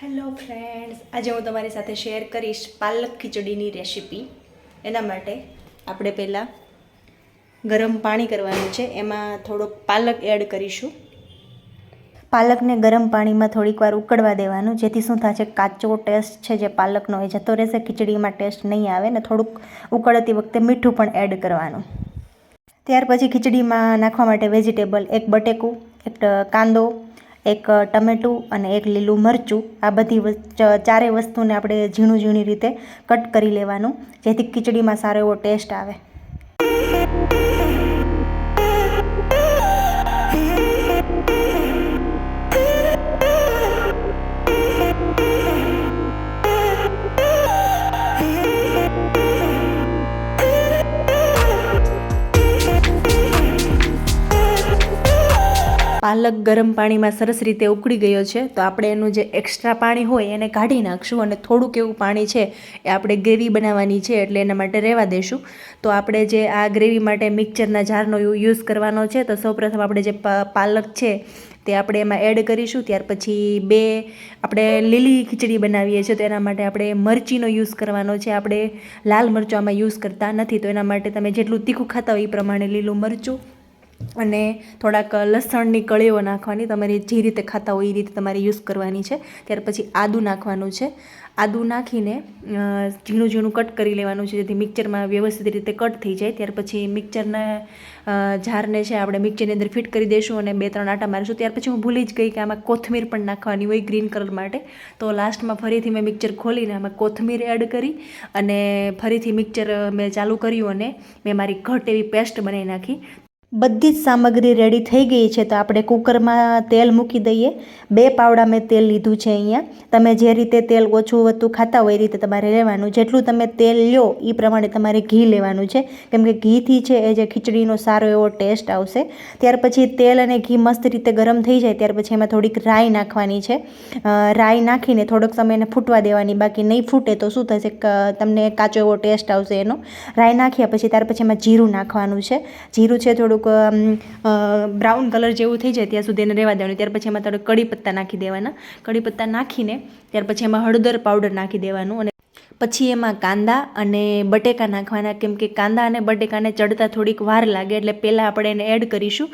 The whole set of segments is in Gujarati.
હેલો ફ્રેન્ડ્સ આજે હું તમારી સાથે શેર કરીશ પાલક ખીચડીની રેસીપી એના માટે આપણે પહેલાં ગરમ પાણી કરવાનું છે. એમાં થોડોક પાલક એડ કરીશું. પાલકને ગરમ પાણીમાં થોડીક વાર ઉકળવા દેવાનું, જેથી શું થશે કાચો ટેસ્ટ છે જે પાલકનો, એ જતો રહેશે, ખીચડીમાં ટેસ્ટ નહીં આવે ને થોડુંક ઉકળતી વખતે મીઠું પણ એડ કરવાનું. ત્યાર પછી ખીચડીમાં નાખવા માટે વેજીટેબલ એક બટેકું, એક કાંદો એક ટમેટું અને એક લીલું મરચું, આ બધી ચારેય વસ્તુને આપણે ઝીણું ઝીણી રીતે કટ કરી લેવાનું, જેથી ખીચડીમાં સારો એવો ટેસ્ટ આવે. પાલક ગરમ પાણીમાં સરસ રીતે ઉકળી ગયો છે, તો આપણે એનું જે એક્સ્ટ્રા પાણી હોય એને કાઢી નાખશું અને થોડુંક એવું પાણી છે એ આપણે ગ્રેવી બનાવવાની છે એટલે એના માટે રહેવા દેશું. તો આપણે જે આ ગ્રેવી માટે મિક્સરના જારનો યુઝ કરવાનો છે, તો સૌપ્રથમ આપણે જે પાલક છે તે આપણે એમાં એડ કરીશું, ત્યાર પછી બે આપણે લીલી ખીચડી બનાવીએ છીએ, તો એના માટે આપણે મરચીનો યુઝ કરવાનો છે. આપણે લાલ મરચું આમાં યુઝ કરતા નથી, તો એના માટે તમે જેટલું તીખું ખાતા હોય એ પ્રમાણે લીલું મરચું અને થોડાક લસણની કળીઓ નાખવાની, તમારે જે રીતે ખાતા હોય એ રીતે તમારે યુઝ કરવાની છે. ત્યાર પછી આદું નાખવાનું છે. આદું નાખીને ઝીણું ઝીણું કટ કરી લેવાનું છે, જેથી મિક્સરમાં વ્યવસ્થિત રીતે કટ થઈ જાય. ત્યાર પછી મિક્સરને જારને છે, આપણે મિક્સરની અંદર ફિટ કરી દઈશું અને બે ત્રણ આટા મારીશું. ત્યાર પછી હું ભૂલી જ ગઈ કે આમાં કોથમીર પણ નાખવાની હોય ગ્રીન કલર માટે. તો લાસ્ટમાં ફરીથી મેં મિક્સર ખોલીને આમાં કોથમીર એડ કરી અને ફરીથી મિક્સર મેં ચાલુ કર્યું અને મેં મારી ઘટ એવી પેસ્ટ બનાવી નાખી. બધી જ સામગ્રી રેડી થઈ ગઈ છે તો આપણે કુકરમાં તેલ મૂકી દઈએ. બે પાવડા મેં તેલ લીધું છે અહીંયા. તમે જે રીતે તેલ ઓછું વધતું ખાતા હોય એ રીતે તમારે લેવાનું. જેટલું તમે તેલ લ્યો એ પ્રમાણે તમારે ઘી લેવાનું છે. કેમ કે ઘીથી છે એ જે ખીચડીનો સારો એવો ટેસ્ટ આવશે. ત્યાર પછી તેલ અને ઘી મસ્ત રીતે ગરમ થઈ જાય ત્યાર પછી એમાં થોડીક રાઈ નાખવાની છે. રાઈ નાખીને થોડોક સમય એને ફૂટવા દેવાની. બાકી નહીં ફૂટે તો શું થશે તમને કાચો એવો ટેસ્ટ આવશે એનો. રાઈ નાખ્યા પછી ત્યાર પછી એમાં જીરું નાખવાનું છે. જીરું છે થોડુંક બ્રાઉન કલર જેવું થઈ જાય ત્યાં સુધી એને રહેવા દેવાનું. ત્યાર પછી એમાં થોડું કડી પત્તા નાખી દેવાના. કડી પત્તા નાખીને ત્યાર પછી એમાં હળદર પાવડર નાખી દેવાનું અને પછી એમાં કાંદા અને બટેકા નાખવાના. કેમ કે કાંદા અને બટેકાને ચડતા થોડીક વાર લાગે એટલે પહેલાં આપણે એને એડ કરીશું.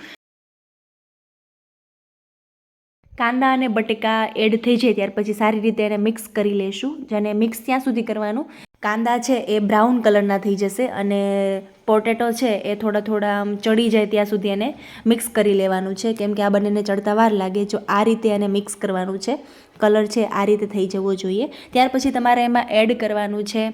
કાંદા અને બટેકા એડ થઈ જાય ત્યાર પછી સારી રીતે એને મિક્સ કરી લઈશું જેને મિક્સ ત્યાં સુધી કરવાનું. કાંદા છે એ બ્રાઉન કલરના થઈ જશે અને પોટેટો છે એ થોડા થોડા આમ ચડી જાય ત્યાં સુધી એને મિક્સ કરી લેવાનું છે. કેમ કે આ બંનેને ચડતા વાર લાગે જો આ રીતે એને મિક્સ કરવાનું છે. કલર છે આ રીતે થઈ જવો જોઈએ. ત્યાર પછી તમારે એમાં એડ કરવાનું છે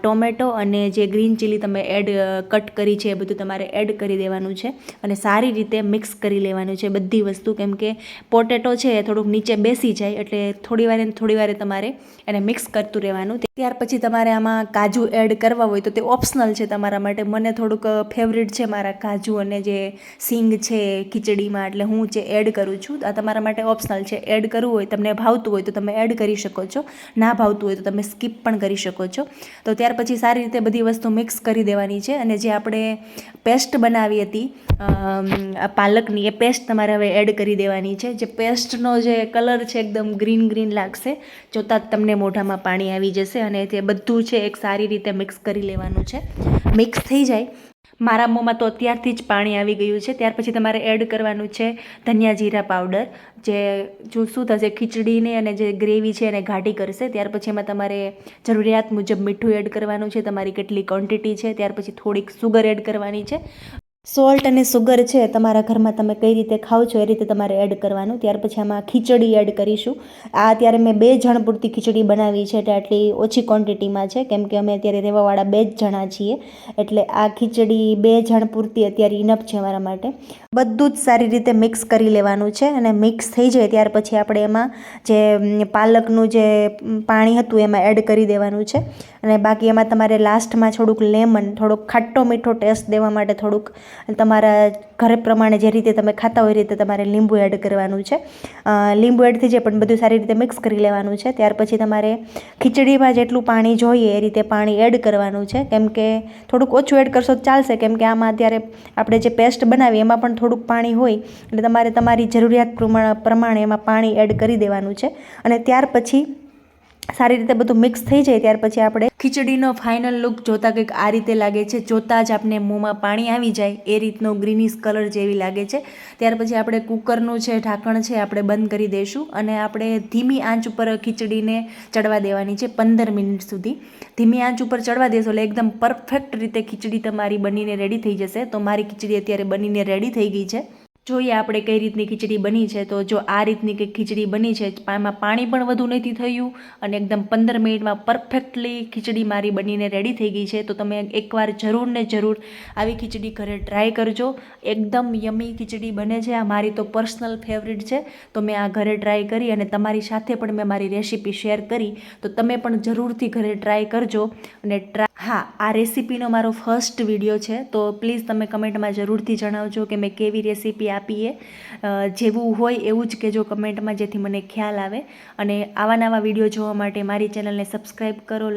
ટોમેટો અને જે ગ્રીન ચીલી તમે એડ કટ કરી છે એ બધું તમારે એડ કરી દેવાનું છે. અને સારી રીતે મિક્સ કરી લેવાનું છે બધી વસ્તુ. કેમ કે પોટેટો છે એ થોડુંક નીચે બેસી જાય એટલે થોડી વારે થોડી વારે તમારે એને મિક્સ કરતું રહેવાનું. ત્યાર પછી તમારે આમાં કાજુ એડ કરવા હોય તો તે ઓપ્શનલ છે તમારા માટે. મને થોડુંક ફેવરિટ છે મારા કાજુ અને જે સિંગ છે ખીચડીમાં, એટલે હું જે એડ કરું છું, આ તમારા માટે ઓપ્શનલ છે. એડ કરવું હોય, તમને ભાવતું હોય તો તમે એડ કરી શકો છો. ના ભાવતું હોય તો તમે સ્કીપ પણ કરી શકો છો. તો ત્યાર પછી સારી રીતે બધી વસ્તુ મિક્સ કરી દેવાની છે. અને જે આપણે પેસ્ટ બનાવી હતી પાલકની, એ પેસ્ટ તમારે હવે એડ કરી દેવાની છે. જે પેસ્ટનો જે કલર છે એકદમ ગ્રીન ગ્રીન લાગશે, જોતાં જ તમને મોઢામાં પાણી આવી જશે અને તે બધું છે એક સારી રીતે મિક્સ કરી લેવાનું છે. મિક્સ થઈ જાય. મારા મોંમાં તો અત્યારથી જ પાણી આવી ગયું છે. ત્યાર પછી તમારે એડ કરવાનું છે ધનિયા જીરા પાવડર જે જો શું થશે, ખીચડીને અને જે ગ્રેવી છે એને ઘાટી કરશે. ત્યાર પછી એમાં તમારે જરૂરિયાત મુજબ મીઠું એડ કરવાનું છે. તમારી કેટલી ક્વોન્ટિટી છે. ત્યાર પછી થોડીક સુગર એડ કરવાની છે. સોલ્ટ અને સુગર છે તમારા ઘરમાં તમે કઈ રીતે ખાઓ છો એ રીતે તમારે એડ કરવાનું. ત્યાર પછી આમાં ખીચડી એડ કરીશું. આ અત્યારે મેં બે જણ પૂરતી ખીચડી બનાવી છે એટલે આટલી ઓછી ક્વોન્ટિટીમાં છે. કેમ કે અમે અત્યારે રહેવાવાળા બે જ જણા છીએ. એટલે આ ખીચડી બે જણ પૂરતી અત્યારે ઇનફ છે અમારા માટે. બધું જ સારી રીતે મિક્સ કરી લેવાનું છે અને મિક્સ થઈ જાય ત્યાર પછી આપણે એમાં જે પાલકનું જે પાણી હતું એમાં એડ કરી દેવાનું છે. અને બાકી એમાં તમારે લાસ્ટમાં થોડુંક લેમન થોડોક ખાટ્ટો મીઠો ટેસ્ટ દેવા માટે થોડુંક અને તમારા ઘરે પ્રમાણે જે રીતે તમે ખાતા હોય એ રીતે તમારે લીંબુ એડ કરવાનું છે. લીંબુ એડ થઈ જાય પણ બધું સારી રીતે મિક્સ કરી લેવાનું છે. ત્યાર પછી તમારે ખીચડીમાં જેટલું પાણી જોઈએ એ રીતે પાણી એડ કરવાનું છે. કેમ કે થોડુંક ઓછું એડ કરશો તો ચાલશે. કેમ કે આમાં અત્યારે આપણે જે પેસ્ટ બનાવીએ એમાં પણ થોડુંક પાણી હોય એટલે તમારે તમારી જરૂરિયાત પ્રમાણે પ્રમાણે એમાં પાણી એડ કરી દેવાનું છે. અને ત્યાર પછી સારી રીતે બધું મિક્સ થઈ જાય ત્યાર પછી આપણે ખીચડીનો ફાઇનલ લુક જોતાં કંઈક આ રીતે લાગે છે, જોતાં જ આપણે મોંમાં પાણી આવી જાય, એ રીતનો ગ્રીનિશ કલર જેવી લાગે છે. ત્યાર પછી આપણે કુકરનું છે ઢાંકણ છે, આપણે બંધ કરી દઈશું અને આપણે ધીમી આંચ ઉપર ખીચડીને ચડવા દેવાની છે પંદર મિનિટ સુધી. ધીમી આંચ ઉપર ચડવા દેશો એટલે એકદમ પરફેક્ટ રીતે ખીચડી તમારી બનીને રેડી થઈ જશે. તો મારી ખીચડી અત્યારે બનીને રેડી થઈ ગઈ છે. જોઈએ આપણે કઈ રીતની ખીચડી બની છે, તો જો આ રીતની કંઈક ખીચડી બની છે આમાં પાણી પણ વધુ નથી થયું અને એકદમ પંદર મિનિટમાં પરફેક્ટલી ખીચડી મારી બનીને રેડી થઈ ગઈ છે, તો તમે એકવાર જરૂર ને જરૂર આવી ખીચડી ઘરે ટ્રાય કરજો. એકદમ યમી ખીચડી બને છે, આ મારી તો પર્સનલ ફેવરિટ છે, તો મેં આ ઘરે ટ્રાય કરી અને તમારી સાથે પણ મેં મારી રેસીપી શેર કરી, તો તમે પણ જરૂરથી ઘરે ટ્રાય કરજો અને ટ્રા હા, આ રેસીપીનો મારો ફર્સ્ટ વીડિયો છે, તો પ્લીઝ તમે કમેન્ટમાં જરૂરથી જણાવજો કે મેં કેવી રેસીપી આપીએ. જેવું હોય એવું જ કહેજો કમેન્ટમાં જેથી મને ખ્યાલ આવે. અને આવા નવા વીડિયો જોવા માટે મારી ચેનલને સબસ્ક્રાઈબ કરો